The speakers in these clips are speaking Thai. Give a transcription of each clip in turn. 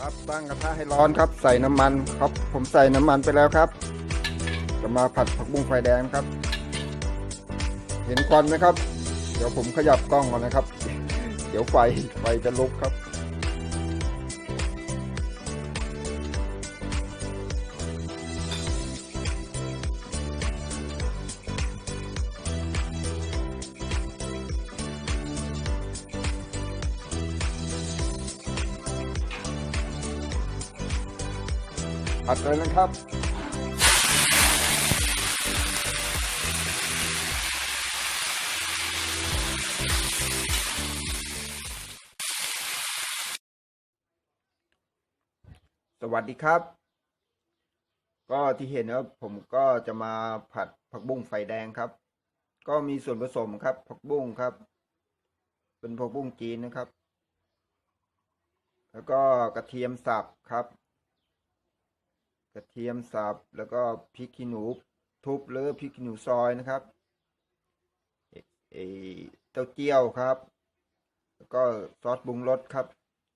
ครับตั้งกระทะให้ร้อนครับใส่น้ำมันครับ ผมใส่น้ำมันไปแล้วครับจะมาผัดผักบุ้งไฟแดงครับ เห็นควันไหมครับ เดี๋ยวผมขยับกล้องก่อนนะครับ เดี๋ยวไฟไฟจะลุกครับ ผัดเลยนะครับ สวัสดีครับ ก็ที่เห็นครับผมก็จะมาผัดผักบุ้งไฟแดงครับ ก็มีส่วนผสมครับ ผักบุ้งครับ เป็นผักบุ้งจีนนะครับ แล้วก็กระเทียมสับครับ ระเทียมสับแล้วก็พริกขี้หนูทุบหรือพริกขี้หนูซอยนะครับเออเต้าเจี้ยวครับ แล้วก็ซอสปรุงรสครับ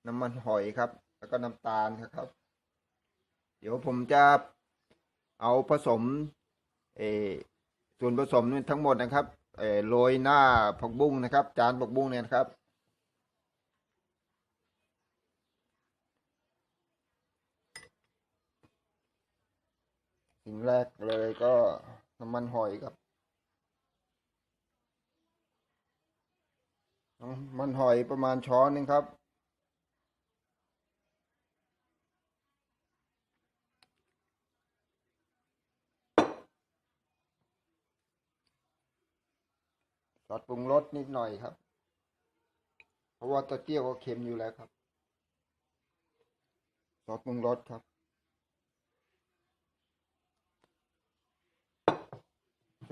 น้ำมันหอยครับ แล้วก็น้ำตาลครับ เดี๋ยวผมจะเอาผสมเอส่วนผสมนี่ทั้งหมดนะครับเออโรยหน้าผักบุ้งนะครับ จานผักบุ้งเนี่ยนะครับ สิ่งแรกเลยก็น้ำมันหอยครับน้ำมันหอยประมาณช้อนหนึงครับ ซอสปรุงรสนิดหน่อยครับ เพราะว่าตะเกียวก็เค็มอยู่แล้วครับ ซอสปรุงรสครับ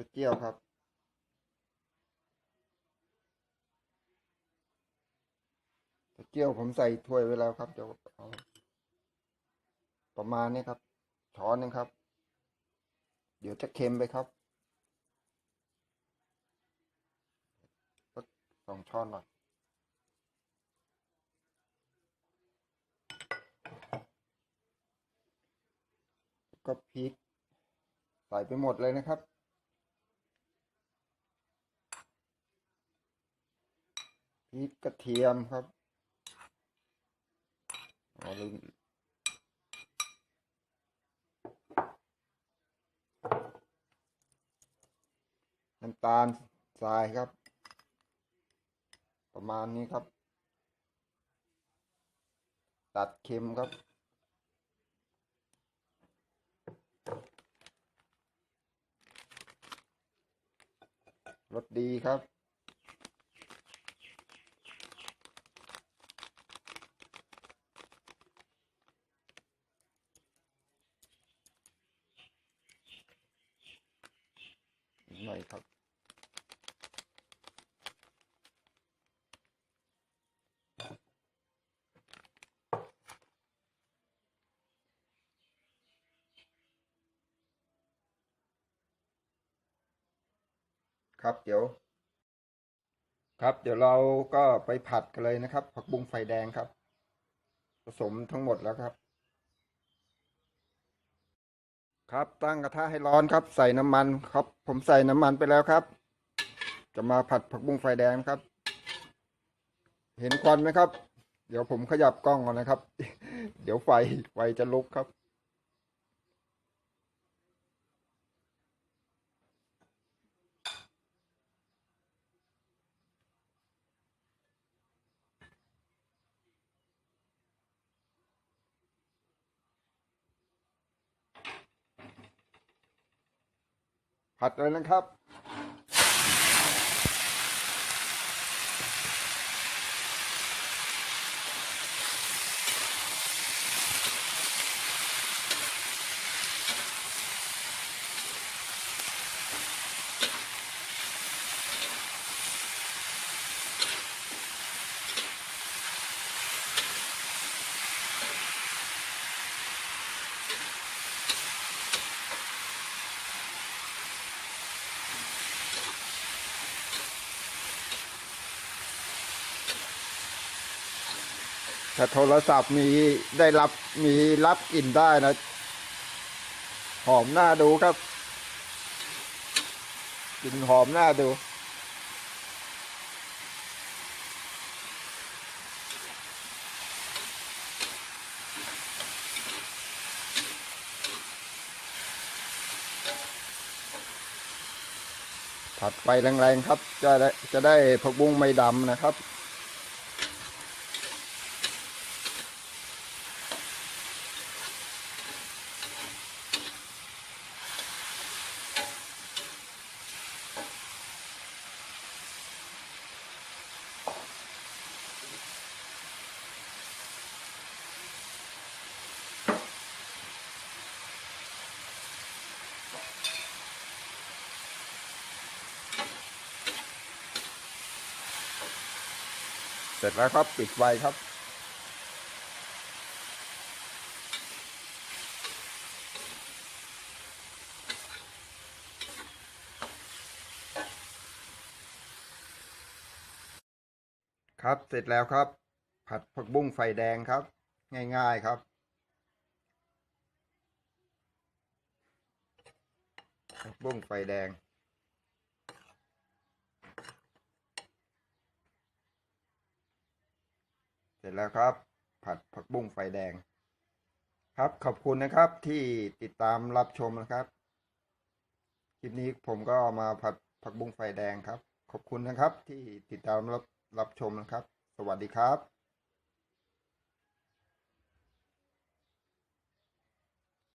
เต้าเจี้ยวครับเต้าเจี้ยวผมใส่ถ้วยไว้แล้วครับเดี๋ยวประมาณนี้ครับ ช้อนหนึงครับ เดี๋ยวจะเค็มไปครับสองช้อนหน่อยก็พริกใส่ไปหมดเลยนะครับ ริกกระเทียมครับอ๋อลืมน้ำตาลทรายครับ ประมาณนี้ครับ ตัดเค็มครับรสดีครับ น่อยครับครับเดี๋ยว ครับ เดี๋ยวเราก็ไปผัดกันเลยนะครับ ผักบุ้งไฟแดงครับ ผสมทั้งหมดแล้วครับ ครับตั้งกระทะให้ร้อนครับ ใส่น้ำมันครับ ผมใส่น้ำมันไปแล้วครับ จะมาผัดผักบุ้งไฟแดงครับ เห็นควันไหมครับ เดี๋ยวผมขยับกล้องก่อนนะครับ เดี๋ยวไฟไฟจะลุกครับ ผัดเลยนะครับ ถ้าโทรศัพท์มีได้รับมีรับกลิ่นได้นะ หอมหน้าดูครับกลิ่นหอมหน้าดูผัดไฟแรงๆครับ จะได้จะได้ผักบุ้งไม่ดำนะครับ เสร็จแล้วครับปิดไฟครับ ครับเสร็จแล้วครับ ผัดผักบุ้งไฟแดงครับ ง่ายๆครับผักบุ้งไฟแดง เส ร็จแล้วครับ ผัดผักบุ้งไฟแดง ครับขอบคุณนะครับที่ติดตามรับชมนะครับคลิปนี้ผมก็มาผัดผักบุ้งไฟแดงครับ ขอบคุณนะครับที่ติดตามรับรับชมนะครับ สวัสดีครับ